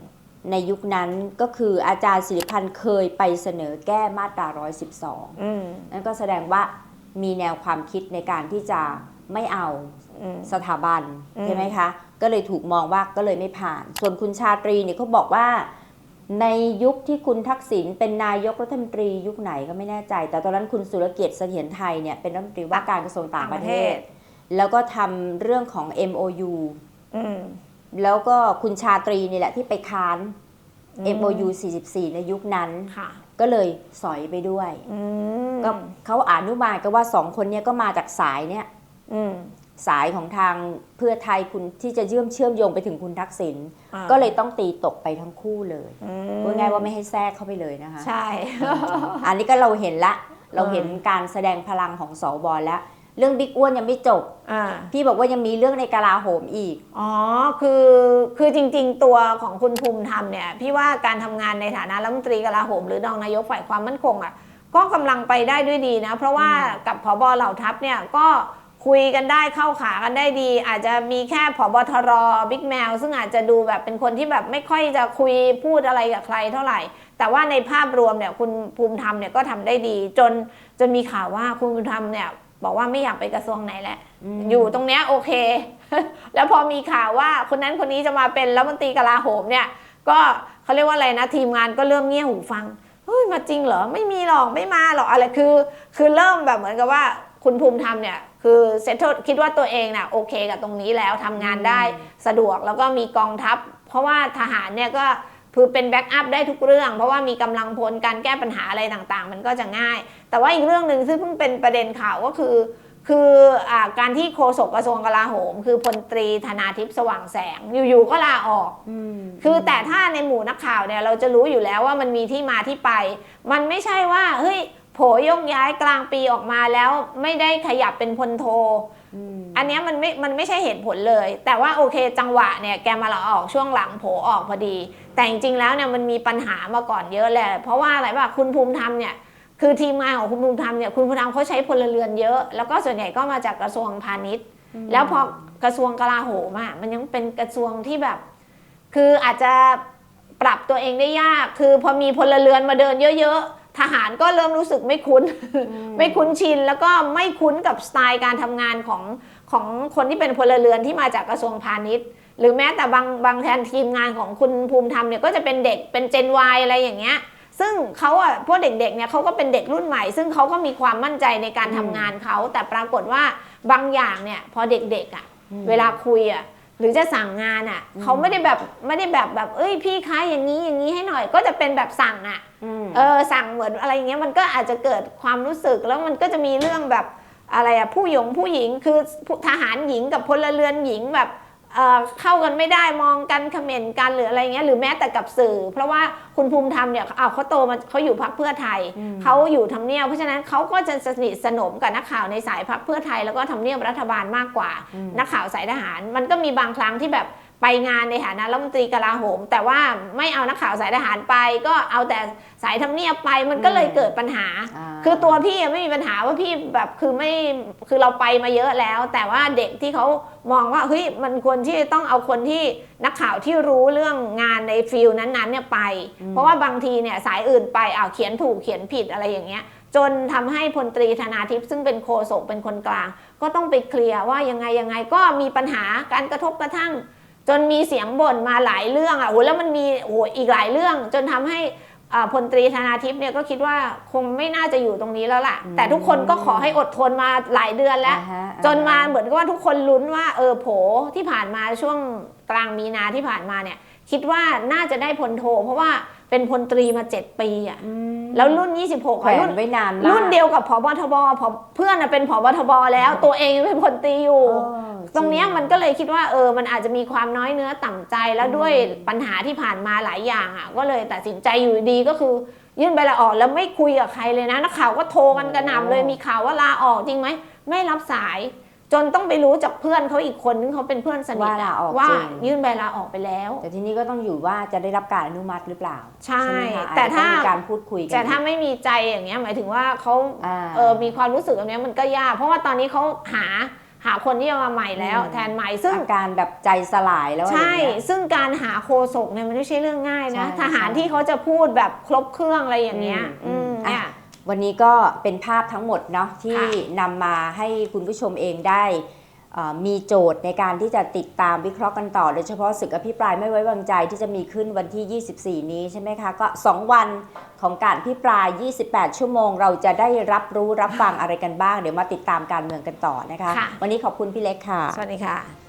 S1: ในยุคนั้นก็คืออาจารย์สิริพันธ์เคยไปเสนอแก้มาตรา 112
S2: อืม
S1: นั่นก็แสดงว่ามีแนวความคิดในการที่จะไม่เอา
S2: อืม
S1: สถาบัน
S2: อืม
S1: ใช่ไหมคะ ก็เลยถูกมองว่าก็เลยไม่ผ่าน ส่วนคุณชาตรีเนี่ยเขาบอกว่า ในยุคที่คุณทักษิณเป็นนายกรัฐมนตรียุคไหนก็ไม่แน่ใจ แต่ตอนนั้นคุณสุรเกียรติเสถียรไทยเนี่ยเป็นรัฐมนตรีว่าการกระทรวงต่างประเทศ แล้วก็ทำเรื่องของ MOU
S2: อืม
S1: แล้วก็คุณชาตรีนี่แหละที่ไปค้าน
S2: อืม
S1: MOU 44 ในยุคนั้น
S2: ค่ะ
S1: ก็เลยสอยไปด้วย
S2: อืม
S1: ก็เขาอนุมานก็ว่าสองคนเนี้ก็มาจากสายเนี่ย
S2: อืม
S1: สายของทางเพื่อไทยคุณที่จะเชื่อมเชื่อมโยงไปถึงคุณทักษิณ
S2: อ่า
S1: ก็เลยต้องตีตกไปทั้งคู่เลย
S2: อืม
S1: พูดง่ายๆว่าไม่ให้แทรกเข้าไปเลยนะคะ
S2: ใช่
S1: อันนี้ก็เราเห็นละ เราเห็นการแสดงพลังของสวแล้ว เรื่องบิ๊กอ้วนยังไม่จบ
S2: อ่า
S1: พี่บอกว่ายังมีเรื่องในกลาโหมอีก
S2: อ๋อ คือ คือจริงๆ ตัวของคุณภูมิธรรมเนี่ย พี่ว่าการทำงานในฐานะรัฐมนตรีกลาโหม หรือรองนายกฝ่ายความมั่นคงอะ ก็กำลังไปได้ด้วยดีนะ เพราะว่ากับผบเหล่าทัพเนี่ย ก็คุยกันได้เข้าขากันได้ดี อาจจะมีแค่ผบทรบิ๊กแมวซึ่งอาจจะดูแบบเป็นคนที่แบบไม่ค่อยจะคุยพูดอะไรกับใครเท่าไหร่ แต่ว่าในภาพรวมเนี่ยคุณภูมิธรรมเนี่ยก็ทำได้ดี จนจนมีข่าวว่าคุณภูมิธรรมเนี่ย บอกว่าไม่อยากไปกระทรวงไหนแหละ อยู่ตรงเนี้ยโอเค แล้วพอมีข่าวว่าคนนั้นคนนี้จะมาเป็นรัฐมนตรีกลาโหมเนี่ย ก็เขาเรียกว่าอะไรนะทีมงานก็เริ่มเงี่ยหูฟังเฮ้ยมาจริงเหรอไม่มีหรอกไม่มาหรอกอะไรคือ คือเริ่มแบบเหมือนกับว่าคุณภูมิธรรมเนี่ยคือเซตคิดว่าตัวเองน่ะโอเคกับตรงนี้แล้วทำงานได้สะดวกแล้วก็มีกองทัพ เพราะว่าทหารเนี่ยก็ คือเป็นแบ็กอัพได้ทุกเรื่อง เพราะว่ามีกำลังพลการแก้ปัญหาอะไรต่างๆ มันก็จะง่าย แต่ว่าอีกเรื่องหนึ่งซึ่งเพิ่งเป็นประเด็นข่าวก็คือ คืออาการที่โฆษกกระทรวงกลาโหม คือพลตรีธนาทิพย์สว่างแสงอยู่ๆก็ลาออกคือแต่ถ้าในหมู่นักข่าวเนี่ยเราจะรู้อยู่แล้วว่ามันมีที่มาที่ไป มันไม่ใช่ว่าเฮ้ยโผยกย้ายกลางปีออกมาแล้วไม่ได้ขยับเป็นพลโท อันเนี้ยมันไม่ มันไม่ใช่เหตุผลเลย แต่ว่าโอเคจังหวะเนี่ยแกมาลาออกช่วงหลังโผออกพอดี แต่จริงๆแล้วเนี่ยมันมีปัญหามาก่อนเยอะแหละ เพราะว่าอะไรป่ะคุณภูมิธรรมเนี่ยคือทีมงานของคุณภูมิธรรมเนี่ยคุณภูมิธรรมเขาใช้พลเรือนเยอะ แล้วก็ส่วนใหญ่ก็มาจากกระทรวงพาณิชย์ แล้วพอกระทรวงกลาโหมอะมันยังเป็นกระทรวงที่แบบ คืออาจจะปรับตัวเองได้ยาก คือพอมีพลเรือนมาเดินเยอะ ๆ ทหารก็เริ่มรู้สึกไม่คุ้น ไม่คุ้นชิน แล้วก็ไม่คุ้นกับสไตล์การทำงานของของคนที่เป็นพลเรือนที่มาจากกระทรวงพาณิชย์ หรือแม้แต่บางบางแทนทีมงานของคุณภูมิธรรมเนี่ยก็จะเป็นเด็กเป็นเจนวอะไรอย่างเงี้ยซึ่งเขาอะพวกเด็กๆเนี่ยเขาก็เป็นเด็กรุ่นใหม่ ซึ่งเขาก็มีความมั่นใจในการทำงานเขาแต่ปรากฏว่าบางอย่างเนี่ยพอเด็กๆอะเวลาคุยอะ หรือจะสั่งงานอะเขาไม่ได้แบบไม่ได้แบบแบบเอ้ยพี่คะอย่างนี้อย่างนี้ให้หน่อย ก็จะเป็นแบบสั่งอะเออสั่งเหมือนอะไรอย่างเงี้ยมันก็อาจจะเกิดความรู้สึกแล้วมันก็จะมีเรื่องแบบอะไรอะผู้หยงผู้หญิงคือผู้ทหารหญิงกับพลเรือนหญิงแบบ เอ่อเข้ากันไม่ได้มองกันเขม่นกันหรืออะไรเงี้ยหรือแม้แต่กับสื่อ เพราะว่าคุณภูมิธรรมเนี่ยเอาวเขาโตมาเขาอยู่พักเพื่อไทยเขาอยู่ทำเนียบเพราะฉะนั้นเขาก็จะสนิทสนมกับนักข่าวในสายพักเพื่อไทยแล้วก็ทำเนียบรัฐบาลมากกว่า นักข่าวสายทหาร มันก็มีบางครั้งที่แบบไปงานในฐานะรัฐมนตรีกลาโหม แต่ว่าไม่เอานักข่าวสายทหารไป ก็เอาแต่สายทำเนียบไปมันก็เลยเกิดปัญหา
S1: อ่า
S2: คือตัวพี่อะไม่มีปัญหาว่าพี่แบบคือไม่คือเราไปมาเยอะแล้ว แต่ว่าเด็กที่เขา มองว่าเฮ้ยมันควรที่จะต้องเอาคนที่นักข่าวที่รู้เรื่องงานในฟิลนั้นๆเนี่ยไป เพราะว่าบางทีเนี่ยสายอื่นไปอ้าวเขียนถูกเขียนผิดอะไรอย่างเงี้ยจนทำให้พลตรีธนาทิพย์ซึ่งเป็นโฆษกเป็นคนกลาง ก็ต้องไปเคลียร์ว่ายังไงยังไงก็มีปัญหาการกระทบกระทั่ง จนมีเสียงบ่นมาหลายเรื่องอะโอ้โหแล้วมันมีโอ้โหอีกหลายเรื่อง จนทำให้อ่า พลตรีธนาทิพย์เนี่ยก็คิดว่าคงไม่น่าจะอยู่ตรงนี้แล้วล่ะ แต่ทุกคนก็ขอให้อดทนมาหลายเดือนแล้ว
S1: อ่าฮะ
S2: จนมาเหมือนกับว่าทุกคนลุ้นว่าเออโผที่ผ่านมาช่วงกลางมีนาที่ผ่านมาเนี่ยคิดว่าน่าจะได้พลโท เพราะว่า เป็นพลตรีมา7ปีอะแล้วรุ่น 26
S1: แขว
S2: อะรุ่
S1: น
S2: น
S1: ไว้นานมาก
S2: รุ่นเดียวกับผบทบผบเพื่อนน่ะเป็นผบทบแล้ว ตัวเองยังเป็นพลตรีอยู่
S1: เออ
S2: ตรงเนี้ย
S1: จ
S2: มันก็เลยคิดว่าเออมันอาจจะมีความน้อยเนื้อต่ำใจแล้วด้วยปัญหาที่ผ่านมาหลายอย่างอะก็เลยตัดสินใจอยู่ดีก็คือ ยื่นใบลาออกแล้วไม่คุยกับใครเลยนะนักข่าวก็โทรกันกระหน่ำเลยมีข่าวว่าลาออกจริงไหมไม่รับสาย จนต้องไปรู้จากเพื่อนเขาอีกคนนึงเขาเป็นเพื่อนสนิท
S1: ว่าลาออก
S2: ว่า
S1: จริง
S2: ยื่นใบลาออกไปแล้ว
S1: แต่ทีนี้ก็ต้องอยู่ว่าจะได้รับการอนุมัติหรือเปล่า
S2: ใช่
S1: ไหมคะ
S2: แต่
S1: อจจะ
S2: ถ้า
S1: องมีการพูดคุยกัน
S2: แต่ถ้าไม่มีใจอย่างเงี้ยหมายถึงว่าเขา
S1: อ่า
S2: เออมีความรู้สึกแบบเนี้ยมันก็ยาก เพราะว่าตอนนี้เขาหาหาคนที่จะมาใหม่แล้ว
S1: อืม
S2: แทนใหม่ซึ่ง
S1: อาการแบบใจสลายแล้วอะไร
S2: ใช่
S1: อย่างเงี้ย
S2: ซึ่งการหาโคศกเนี่ยมันไม่ใช่เรื่องง่ายนะ
S1: ใช่
S2: ทหาร
S1: ใช่
S2: ที่เขาจะพูดแบบครบเครื่องอะไรอย่างเงี้ย
S1: อื
S2: อื
S1: ม
S2: ม
S1: อะ
S2: เนี่ย
S1: วันนี้ก็เป็นภาพทั้งหมดเนาะที่
S2: ค่ะ
S1: นำมาให้คุณผู้ชมเองได้เอ่อมีโจทย์ในการที่จะติดตามวิเคราะห์กันต่อ โดยเฉพาะศึกอภิปรายไม่ไว้วางใจที่จะมีขึ้นวันที่ 24 นี้ใช่ไหมคะ ก็ 2 วันของการพิปราย 28 ชั่วโมง เราจะได้รับรู้รับฟังอะไรกันบ้าง เดี๋ยวมาติดตามการเมืองกันต่อนะคะ
S2: ค่ะ
S1: วันนี้ขอบคุณพี่เล็กค่ะ
S2: สวัสดีค่ะ